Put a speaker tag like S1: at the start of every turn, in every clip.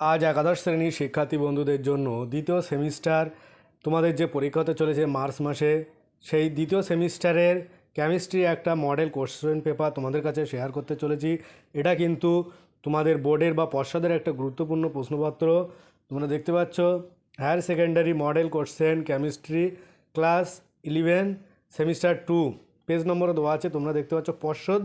S1: আজ একাদশ শ্রেণির শিক্ষার্থী বন্ধুদের জন্য দ্বিতীয় সেমিস্টার তোমাদের যে পরীক্ষা হতে চলেছে মার্চ মাসে, সেই দ্বিতীয় সেমিস্টারের কেমিস্ট্রি একটা মডেল কোশ্চেন পেপার তোমাদের কাছে শেয়ার করতে চলেছি। এটা কিন্তু তোমাদের বোর্ডের বা পর্ষদের একটা গুরুত্বপূর্ণ প্রশ্নপত্র। তোমরা দেখতে পাচ্ছ higher secondary model question chemistry class eleven semester two page number দেওয়া আছে, তোমরা দেখতে পাচ্ছ, পর্ষদ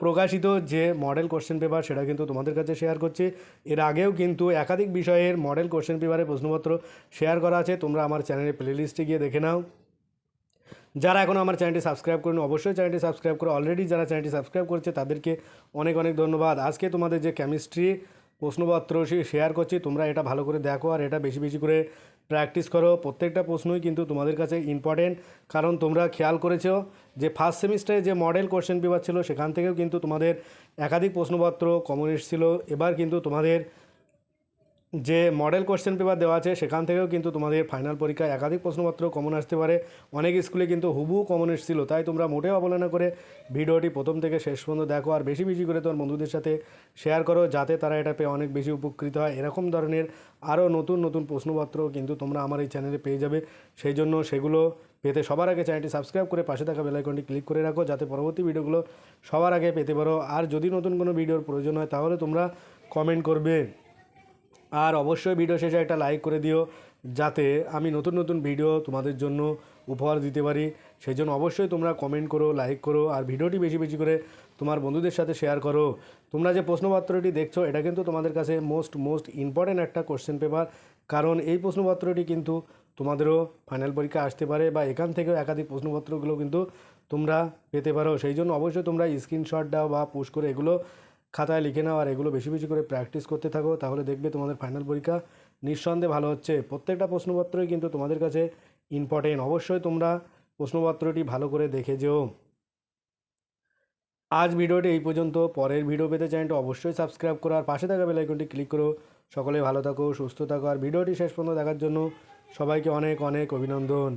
S1: প্রকাশিত যে মডেল কোশ্চেন পেপার সেটা কিন্তু তোমাদের কাছে শেয়ার করছি। এর আগেও কিন্তু একাধিক বিষয়ের মডেল কোশ্চেন পেপারের প্রশ্নপত্র শেয়ার করা আছে। তোমরা আমার চ্যানেলের প্লেলিস্টে গিয়ে দেখে নাও। যারা এখনও আমার চ্যানেলটি সাবস্ক্রাইব করেন, অবশ্যই চ্যানেলটি সাবস্ক্রাইব করে। অলরেডি যারা চ্যানেলটি সাবস্ক্রাইব করছে, তাদেরকে অনেক অনেক ধন্যবাদ। আজকে তোমাদের যে কেমিস্ট্রি প্রশ্নপত্র শেয়ার করছি, তোমরা এটা ভালো করে দেখো আর এটা বেশি বেশি করে প্র্যাকটিস করো। প্রত্যেকটা প্রশ্নই কিন্তু তোমাদের কাছে ইম্পর্টেন্ট কারণ তোমরা খেয়াল করেছ যে ফার্স্ট সেমিস্টারে যে মডেল কোশ্চেন পেপার ছিল, সেখান থেকেও কিন্তু তোমাদের একাধিক প্রশ্নপত্র কমন এসেছিল। এবার কিন্তু তোমাদের যে মডেল কোশ্চেন পেপার দেওয়া আছে, সেখান থেকেও কিন্তু তোমাদের ফাইনাল পরীক্ষায় একাধিক প্রশ্নপত্র কমন আসতে পারে। অনেক স্কুলে কিন্তু হুবহু কমন এসেছিল, তাই তোমরা মোটেও অবহেলনা করে ভিডিওটি প্রথম থেকে শেষ পর্যন্ত দেখো আর বেশি বেশি করে তোমার বন্ধুদের সাথে শেয়ার করো, যাতে তারা এটা পেয়ে অনেক বেশি উপকৃত হয়। এরকম ধরনের আরও নতুন নতুন প্রশ্নপত্র কিন্তু তোমরা আমার এই চ্যানেলে পেয়ে যাবে। সেই জন্য সেগুলো পেতে সবার আগে চ্যানেলটি সাবস্ক্রাইব করে পাশে থাকা বেলাইকনটি ক্লিক করে রাখো, যাতে পরবর্তী ভিডিওগুলো সবার আগে পেতে পারো। আর যদি নতুন কোনো ভিডিওর প্রয়োজন হয়, তাহলে তোমরা কমেন্ট করবে। আর অবশ্যই ভিডিও শেষে একটা লাইক করে দিও, যাতে আমি নতুন নতুন ভিডিও তোমাদের জন্য উপহার দিতে পারি। সেই জন্য অবশ্যই তোমরা কমেন্ট করো লাইক করো, আর ভিডিওটি বেশি বেশি করে তোমার বন্ধুদের সাথে শেয়ার করো। তোমরা যে প্রশ্নপত্রটি দেখছ, এটা কিন্তু তোমাদের কাছে মোস্ট মোস্ট ইম্পর্ট্যান্ট একটা কোশ্চেন পেপার কারণ এই প্রশ্নপত্রটি কিন্তু তোমাদেরও ফাইনাল পরীক্ষা আসতে পারে বা এখান থেকেও একাধিক প্রশ্নপত্রগুলো কিন্তু তোমরা পেতে পারো। সেই জন্য অবশ্যই তোমরা স্ক্রিনশট দাও বা পোস্ট করে এগুলো খাতায় লিখে নাও আর এগুলো বেশি বেশি করে প্র্যাকটিস করতে থাকো, তাহলে দেখবে তোমাদের ফাইনাল পরীক্ষা নিঃসন্দেহে ভালো হচ্ছে। প্রত্যেকটা প্রশ্নপত্রই কিন্তু তোমাদের কাছে ইম্পর্টেন্ট অবশ্যই তোমরা প্রশ্নপত্রটি ভালো করে দেখে যেও। আজ ভিডিওটি এই পর্যন্ত। পরের ভিডিও পেতে চ্যানেলটি অবশ্যই সাবস্ক্রাইব করো আর পাশে থাকা বেলাইকনটি ক্লিক করো। সকলে ভালো থাকো, সুস্থ থাকো আর ভিডিওটি শেষ পর্যন্ত দেখার জন্য সবাইকে অনেক অনেক অভিনন্দন।